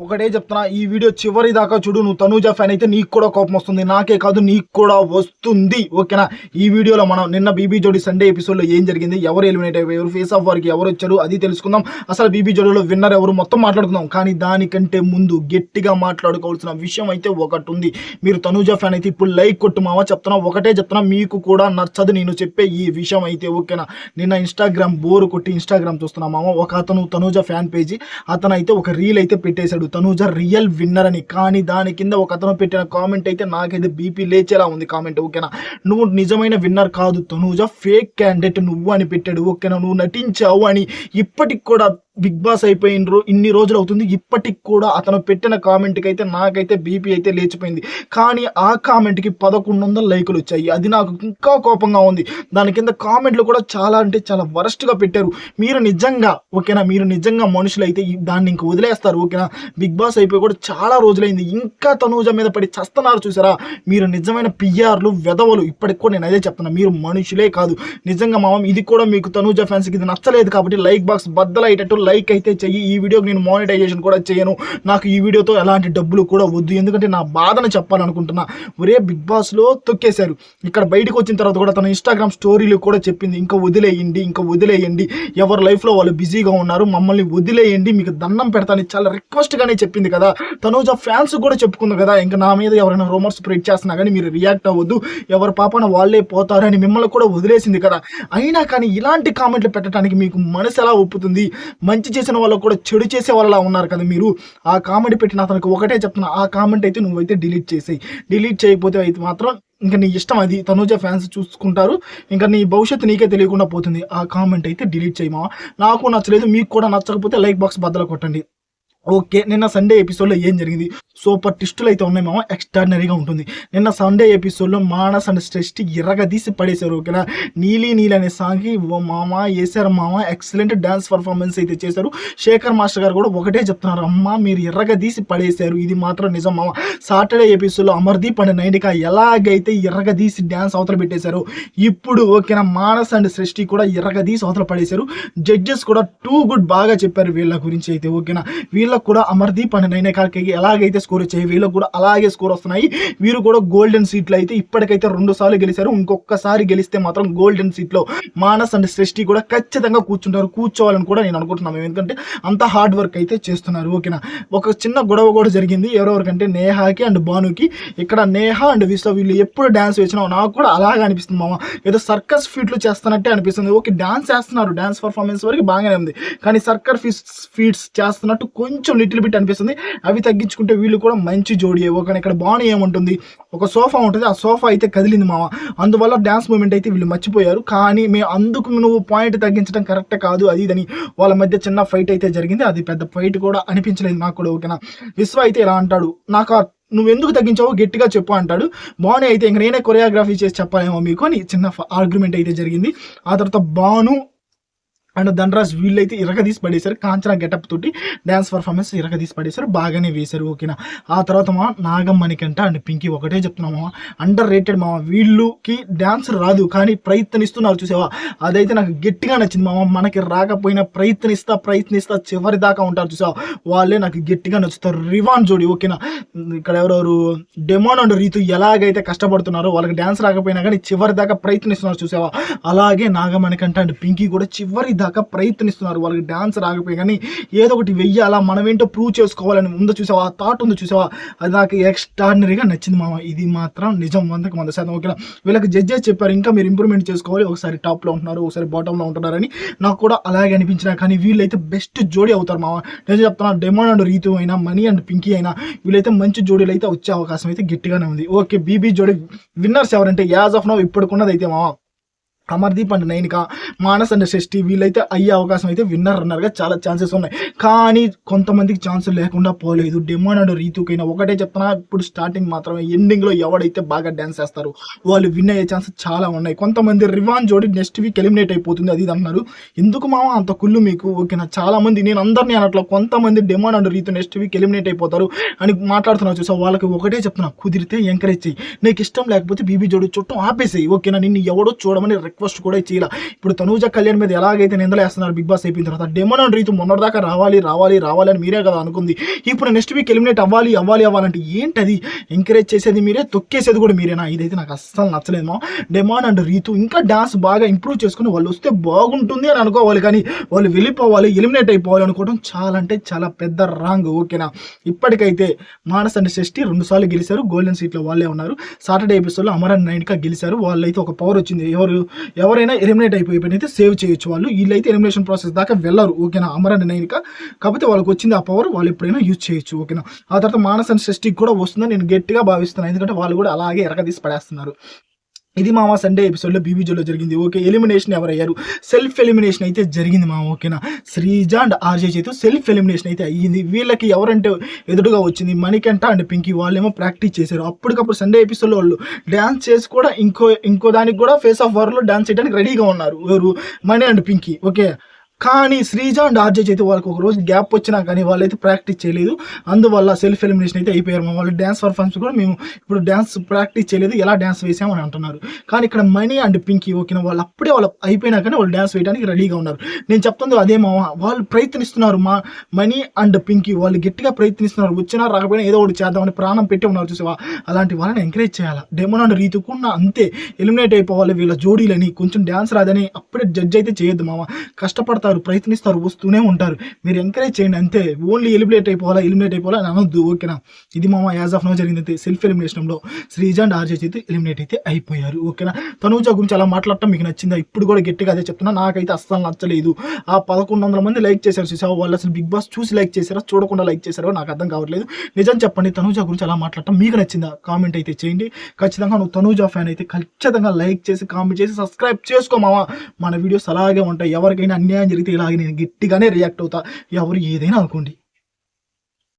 ఒకటే చెప్తున్నా ఈ వీడియో చివరి దాకా చూడు నువ్వు తనూజ ఫ్యాన్ అయితే నీకు కూడా కోపం వస్తుంది. నాకే కాదు నీకు కూడా వస్తుంది. ఓకేనా? ఈ వీడియోలో మనం నిన్న బీబీ జోడి సండే ఎపిసోడ్లో ఏం జరిగింది? ఎవరు ఎలిమినేట్ అయ్యారు ఫేస్ ఆఫ్ వారికి ఎవరు వచ్చారు? అది తెలుసుకుందాం. అసలు బీబీ జోడీలో విన్నర్ ఎవరు? మొత్తం మాట్లాడుకుందాం. కానీ దానికంటే ముందు గట్టిగా మాట్లాడుకోవాల్సిన విషయం అయితే ఒకటి ఉంది. మీరు తనూజ ఫ్యాన్ అయితే ఇప్పుడు లైక్ కొట్టుమావా చెప్తున్నా ఒకటే చెప్తున్నా మీకు కూడా నచ్చదు నేను చెప్పే ఈ విషయం అయితే ఓకేనా? నిన్న ఇన్స్టాగ్రామ్ బోర్ కొట్టి ఇన్స్టాగ్రామ్ చూస్తున్నా మామ. ఒక అతను తనూజ ఫ్యాన్ పేజీ అతను అయితే ఒక రీల్ అయితే పెట్టేశాడు. తనూజ రియల్ విన్నర్ అని. కానీ దాని కింద ఒక అతను పెట్టిన కామెంట్ అయితే నాకైతే బీపీ లేచేలా ఉంది కామెంట్ ఓకేనా? నువ్వు నిజమైన విన్నర్ కాదు తనూజ ఫేక్ క్యాండిడేట్ నువ్వు అని పెట్టాడు ఓకేనా? నువ్వు నటించావు అని ఇప్పటికి కూడా బిగ్ బాస్ అయిపోయిన రో ఇన్ని రోజులు అవుతుంది ఇప్పటికి కూడా అతను పెట్టిన కామెంట్కి అయితే నాకైతే బీపీ అయితే లేచిపోయింది. కానీ ఆ కామెంట్కి పదకొండు వందల లైకులు వచ్చాయి. అది నాకు ఇంకా కోపంగా ఉంది. దాని కింద కామెంట్లు కూడా చాలా అంటే చాలా వరస్ట్గా పెట్టారు. మీరు నిజంగా ఓకేనా? మీరు నిజంగా మనుషులు అయితే దాన్ని ఇంక వదిలేస్తారు ఓకేనా? బిగ్ బాస్ అయిపోయి కూడా చాలా రోజులైంది. ఇంకా తనూజ మీద పడి చస్తున్నారు చూసారా? మీరు నిజమైన పిఆర్లు వెదవలు ఇప్పటికి కూడా నేను అదే చెప్తున్నా. మీరు మనుషులే కాదు. నిజంగా మామం ఇది కూడా మీకు తనూజ ఫ్యాన్స్కి ఇది నచ్చలేదు కాబట్టి లైక్ బాక్స్ బద్దలయ్యేటట్టు లైక్ అయితే చెయ్యి. ఈ వీడియోకి నేను మానిటైజేషన్ కూడా చేయను. నాకు ఈ వీడియోతో ఎలాంటి డబ్బులు కూడా వద్దు. ఎందుకంటే నా బాధను చెప్పాలనుకుంటున్నా. ఒరే బిగ్ బాస్లో తొక్కేశారు. ఇక్కడ బయటకు వచ్చిన తర్వాత కూడా తన ఇన్స్టాగ్రామ్ స్టోరీలు కూడా చెప్పింది. ఇంకా వదిలేయండి ఇంకా వదిలేయండి. ఎవరి లైఫ్లో వాళ్ళు బిజీగా ఉన్నారు మమ్మల్ని వదిలేయండి. మీకు దండం పెడతాను చాలా రిక్వెస్ట్గానే చెప్పింది కదా. తనూజ ఫ్యాన్స్ కూడా చెప్పుకుంది కదా. ఇంకా నా మీద ఎవరైనా రూమర్స్ స్ప్రెడ్ చేస్తున్నా కానీ మీరు రియాక్ట్ అవ్వద్దు. ఎవరి పాపన వాళ్ళే పోతారని మిమ్మల్ని కూడా వదిలేసింది కదా. అయినా కానీ ఇలాంటి కామెంట్లు పెట్టడానికి మీకు మనసు ఎలా ఒప్పుతుంది? మంచి చేసిన వాళ్ళకు కూడా చెడు చేసే వాళ్ళలా ఉన్నారు కదా మీరు. ఆ కామెంట్ పెట్టిన అతనికి ఒకటే చెప్తున్నా ఆ కామెంట్ అయితే నువ్వైతే డిలీట్ చేసేయి. డిలీట్ చేయకపోతే అయితే మాత్రం ఇంకా నీ ఇష్టం అది. తనూజ ఫ్యాన్స్ చూసుకుంటారు. ఇంకా నీ భవిష్యత్తు నీకే తెలియకుండా పోతుంది. ఆ కామెంట్ అయితే డిలీట్ చేయమా? నాకు నచ్చలేదు మీకు కూడా నచ్చకపోతే లైక్ బాక్స్ బద్దలు కొట్టండి. ఓకే నిన్న సండే ఎపిసోడ్లో ఏం జరిగింది? సూపర్ టిస్టులు అయితే ఉన్నాయి మామ ఎక్స్ట్రాడినరీగా ఉంటుంది. నిన్న సండే ఎపిసోడ్లో మానస్ అండ్ స్ట్రెస్ట్ ఎర్రగదీసి పడేశారు ఓకేనా? నీలి నీలి అనే సాంగ్కి ఓ మామ వేసారు మామ ఎక్సలెంట్ డ్యాన్స్ పర్ఫార్మెన్స్ అయితే చేశారు. శేఖర్ మాస్టర్ గారు కూడా ఒకటే చెప్తున్నారు అమ్మ మీరు ఎర్రగదీసి పడేశారు ఇది మాత్రం నిజం మామ. సాటర్డే ఎపిసోడ్లో అమర్దీప్ అండ్ నైనిక ఎలాగైతే ఎర్రగదీసి డ్యాన్స్ అవతల పెట్టేశారు ఇప్పుడు ఓకేనా మానస్ అండ్ సృష్టి కూడా ఎర్రగదీసి అవతల పడేశారు. జడ్జెస్ కూడా టూ గుడ్ బాగా చెప్పారు వీళ్ళ గురించి అయితే ఓకేనా? వీళ్ళకు కూడా అమర్దీప్ అనే నైనికాకి ఎలాగైతే స్కోర్ వచ్చాయి వీళ్ళకు కూడా అలాగే స్కోర్ వస్తున్నాయి. వీరు కూడా గోల్డెన్ సీట్లు అయితే ఇప్పటికైతే రెండు సార్లు గెలిచారు. ఇంకొకసారి గెలిస్తే మాత్రం గోల్డెన్ సీట్లో మానస్ అండ్ సృష్టి కూడా ఖచ్చితంగా కూర్చుంటారు. కూర్చోవాలని కూడా నేను అనుకుంటున్నాను. ఎందుకంటే అంత హార్డ్ వర్క్ అయితే చేస్తున్నారు. ఓకేనా? ఒక చిన్న గొడవ కూడా జరిగింది. ఎవరెవరికంటే నేహాకి అండ్ భానుకి. ఇక్కడ నేహ అండ్ విశ్వ వీళ్ళు ఎప్పుడు డ్యాన్స్ వేసినా నాకు కూడా అలాగే అనిపిస్తుంది మామ. ఏదో సర్కస్ ఫీట్లు చేస్తున్నట్టే అనిపిస్తుంది. ఓకే డ్యాన్స్ చేస్తున్నారు డ్యాన్స్ పర్ఫార్మెన్స్ వరకు బాగానే ఉంది. కానీ సర్కస్ ఫీట్స్ ఫీట్స్ చేస్తున్నట్టు కొంచెం లిటిల్ బిట్ అనిపిస్తుంది. అవి తగ్గించుకుంటే వీళ్ళు కూడా మంచి జోడి. కానీ ఇక్కడ బాగుని ఏముంటుంది? ఒక సోఫా ఉంటుంది. ఆ సోఫా అయితే కదిలింది మామ. అందువల్ల డ్యాన్స్ మూమెంట్ అయితే వీళ్ళు మర్చిపోయారు. కానీ మేము అందుకు నువ్వు పాయింట్ తగ్గించడం కరెక్ట్ కాదు అది ఇదని వాళ్ళ మధ్య చిన్న ఫైట్ అయితే జరిగింది. అది పెద్ద ఫైట్ కూడా అనిపించలేదు నాకు కూడా ఓకేనా? విశ్వ అయితే ఇలా అంటాడు. నాకు నువ్వు ఎందుకు తగ్గించావో గట్టిగా చెప్పు అంటాడు. బాను అయితే ఇంక నేనే కొరియోగ్రఫీ చేసి చెప్పాలేమో మీకు అని చిన్న ఆర్గ్యుమెంట్ అయితే జరిగింది. ఆ తర్వాత బాను అండ్ ధనరాజ్ వీళ్ళైతే ఇరగదీసి పడేశారు. కాంచనా గెటప్ తోటి డ్యాన్స్ పర్ఫార్మెన్స్ ఇరగదీసి పడేశారు. బాగానే వేశారు ఓకేనా? ఆ తర్వాత మా నాగమ్మనికంట అండ్ పింకీ ఒకటే చెప్తున్నామా అండర్ రేటెడ్ మామ వీళ్ళుకి డ్యాన్స్ రాదు కానీ ప్రయత్నిస్తున్నారు చూసావా? అదైతే నాకు గట్టిగా నచ్చింది మామ మనకి రాకపోయినా ప్రయత్నిస్తా ప్రయత్నిస్తా చివరి దాకా ఉంటారు చూసావా? వాళ్ళే నాకు గట్టిగా నచ్చుతారు. రివాన్ జోడి ఓకేనా? ఇక్కడ ఎవరెవరు? డెమోన్ అండ్ రీతు ఎలాగైతే కష్టపడుతున్నారో వాళ్ళకి డ్యాన్స్ రాకపోయినా కానీ చివరి దాకా ప్రయత్నిస్తున్నారు చూసావా? అలాగే నాగమణికంట అండ్ పింకీ కూడా చివరి దాకా ప్రయత్నిస్తున్నారు. వాళ్ళకి డ్యాన్స్ రాకపోయి కానీ ఏదో ఒకటి వెయ్యాలా? మనం ఏంటో ప్రూవ్ చేసుకోవాలని ఉందో చూసావా? ఆ థాట్ ఉందో చూసావా? అది నాకు ఎక్స్ట్రాడినరీగా నచ్చింది మామ. ఇది మాత్రం నిజం వందకు వంద శాతం ఓకేనా? వీళ్ళకి జడ్జెస్ చెప్పారు ఇంకా మీరు ఇంప్రూవ్మెంట్ చేసుకోవాలి ఒకసారి టాప్లో ఉంటున్నారు ఒకసారి బాటంలో ఉంటున్నారని నాకు కూడా అలాగే అనిపించిన కానీ వీళ్ళైతే బెస్ట్ జోడీ అవుతారు మామ. నేను చెప్తున్నా డెమాన్ అండ్ రీతు అయినా మనీ అండ్ పింకీ అయినా వీళ్ళైతే మంచి జోడీలు అయితే వచ్చే అవకాశం అయితే గట్టిగానే ఉంది. ఓకే బీబీ జోడీ విన్నర్స్ ఎవరంటే యాజ్ ఆఫ్ నవ్ ఇప్పటికున్నది అయితే మామ అమర్దీప్ అండ్ నైనిక మానస్ అండ్ షష్ఠి వీళ్ళైతే అయ్యే అవకాశం అయితే విన్నర్ అన్నారుగా చాలా ఛాన్సెస్ ఉన్నాయి. కానీ కొంతమందికి ఛాన్స్ లేకుండా పోలేదు. డెమాన్ అండ్ రీతుకైనా ఒకటే చెప్తున్నా ఇప్పుడు స్టార్టింగ్ మాత్రమే ఎండింగ్లో ఎవడైతే బాగా డ్యాన్స్ చేస్తారు వాళ్ళు విన్ అయ్యే ఛాన్సెస్ చాలా ఉన్నాయి. కొంతమంది రివాన్ జోడి నెక్స్ట్ వీక్ ఎలిమినేట్ అయిపోతుంది అది అన్నారు ఎందుకు మామ? అంత కుళ్ళు మీకు ఓకేనా? చాలా మంది నేను అందరినీ అనట్లా కొంతమంది demon and Ritu next week eliminate అయిపోతారు అని మాట్లాడుతున్నా చూసా వాళ్ళకి ఒకటే చెప్తున్నా కుదిరితే ఎంకరేజ్ చేయి నీకు ఇష్టం లేకపోతే బీబీ జోడి చుట్టం ఆపేసేయి ఓకేనా? నిన్ను ఎవడో చూడమని రిక్వెస్ట్ బ్రేక్ఫాస్ట్ కూడా చేయాల ఇప్పుడు తనూజ కళ్యాణ్ మీద ఎలాగైతే నిందలు వేస్తున్నారు బిగ్ బాస్ అయిపోయిన తర్వాత డెమోన్ అండ్ రీతు మొన్నటిదాకా రావాలి రావాలి రావాలి అని మీరే కదా అనుకుంది. ఇప్పుడు నెక్స్ట్ వీక్ ఎలిమినేట్ అవ్వాలి అవ్వాలి అవ్వాలంటే ఏంటది? ఎంకరేజ్ చేసేది మీరే తొక్కేసేది కూడా మీరేనా? ఇదైతే నాకు అస్సలు నచ్చలేదు మా డెమాన్ అండ్ రీతు ఇంకా డాన్స్ బాగా ఇంప్రూవ్ చేసుకుని వాళ్ళు వస్తే బాగుంటుంది అని అనుకోవాలి కానీ వాళ్ళు వెళ్ళిపోవాలి ఎలిమినేట్ అయిపోవాలి అనుకోవడం చాలా అంటే చాలా పెద్ద రాంగ్ ఓకేనా? ఇప్పటికైతే మానస్ అండ్ షష్ఠి రెండు సార్లు గెలిచారు గోల్డెన్ సీట్లో వాళ్ళే ఉన్నారు. సాటర్డే ఎపిసోడ్లో అమరన్ నైన్గా గెలిచారు. వాళ్ళైతే ఒక పవర్ వచ్చింది. ఎవరు? ఎవరైనా ఎలిమినేట్ అయిపోయి అయితే సేవ్ చేయొచ్చు వాళ్ళు. వీళ్ళైతే ఎలిమినేషన్ ప్రాసెస్ దాకా వెళ్ళరు ఓకేనా? అమర నైన్గా కాకపోతే వాళ్ళకి వచ్చింది ఆ పవర్ వాళ్ళు ఎప్పుడైనా యూజ్ చేయొచ్చు ఓకేనా? ఆ తర్వాత మానసన్ సృష్టికి కూడా వస్తుందని నేను గట్టిగా భావిస్తున్నాను. ఎందుకంటే వాళ్ళు కూడా అలాగే ఎరగదీసి పడేస్తున్నారు. ఇది మామ సండే ఎపిసోడ్లో బీబీజోలో జరిగింది. ఓకే ఎలిమినేషన్ ఎవరయ్యారు? సెల్ఫ్ ఎలిమినేషన్ అయితే జరిగింది మామ ఓకేనా Sreeja and RJ Chetu self elimination అయితే అయ్యింది. వీళ్ళకి ఎవరంటే ఎదురుగా వచ్చింది? మణికంఠ అండ్ పింకీ వాళ్ళేమో ప్రాక్టీస్ చేశారు. అప్పటికప్పుడు సండే ఎపిసోడ్లో వాళ్ళు డ్యాన్స్ చేసి కూడా ఇంకో ఇంకో దానికి కూడా ఫేస్ ఆఫ్ వార్లో డ్యాన్స్ చేయడానికి రెడీగా ఉన్నారు. ఎవరు? మణి అండ్ పింకీ ఓకే కానీ శ్రీజ అండ్ ఆర్జే చేతి వాళ్ళకి ఒక రోజు గ్యాప్ వచ్చినా కానీ వాళ్ళైతే ప్రాక్టీస్ చేయలేదు. అందువల్ల సెల్ఫ్ ఎలిమినేషన్ అయితే అయిపోయారు. మా వాళ్ళు డ్యాన్స్ పర్ఫార్మెన్స్ కూడా మేము ఇప్పుడు డ్యాన్స్ ప్రాక్టీస్ చేయలేదు. ఎలా డ్యాన్స్ వేసామని అంటున్నారు. కానీ ఇక్కడ మనీ అండ్ పింకీ ఓకే వాళ్ళు అప్పుడే వాళ్ళు అయిపోయినా కానీ వాళ్ళు డ్యాన్స్ వేయడానికి రెడీగా ఉన్నారు. నేను చెప్తుంది అదే మామ వాళ్ళు ప్రయత్నిస్తున్నారు మా మనీ అండ్ పింకీ. వాళ్ళు గట్టిగా ప్రయత్నిస్తున్నారు. వచ్చినా రాకపోయినా ఏదో ఒకటి చేద్దామని ప్రాణం పెట్టి ఉన్నారు చూసావా? అలాంటి వాళ్ళని ఎంకరేజ్ చేయాలి? డెమోన్ అండ్ రీతుకున్న అంతే. ఎలిమినేట్ అయిపోవాలి వీళ్ళ జోడీలని. కొంచెం డ్యాన్స్ రాదని అప్పుడే జడ్జ్ అయితే చేయొద్దు మామ. కష్టపడతారు ప్రయత్నిస్తారు వస్తూనే ఉంటారు. మీరు ఎంకరేజ్ చేయండి అంతే. ఓన్లీ ఎలిమినేట్ అయిపోవాలా ఎలిమినేట్ అయిపోవాలా అని అనొద్దు ఓకేనా ఇది మామ యాజ్ ఆఫ్ నో జరిగింది సెల్ఫ్ ఎలిమినేషన్లో శ్రీజ అండ్ ఆర్జే అయితే ఎలిమినేట్ అయితే అయిపోయారు ఓకేనా తనూజ గురించి అలా మాట్లాడటం మీకు నచ్చిందా? ఇప్పుడు కూడా గట్టిగా అదే చెప్తున్నా నాకైతే అస్సలు నచ్చలేదు. ఆ పదకొండు వందల మంది లైక్ చేశారు చూసావు? వాళ్ళు అసలు బిగ్ బాస్ చూసి లైక్ చేశారా? చూడకుండా లైక్ చేశారో? నాకు అర్థం కావట్లేదు. నిజం చెప్పండి తనూజ గురించి అలా మాట్లాడటం మీకు నచ్చిందా? కామెంట్ అయితే చేయండి. ఖచ్చితంగా నువ్వు తనూజ ఫ్యాన్ అయితే ఖచ్చితంగా లైక్ చేసి కామెంట్ చేసి సబ్స్క్రైబ్ చేసుకో మన వీడియోస్ అలాగే ఉంటాయి. ఎవరికైనా అన్యాయం జరిగితే ఇలాగే నేను గట్టిగానే రియాక్ట్ అవుతా. ఎవరు ఏదైనా అనుకోండి.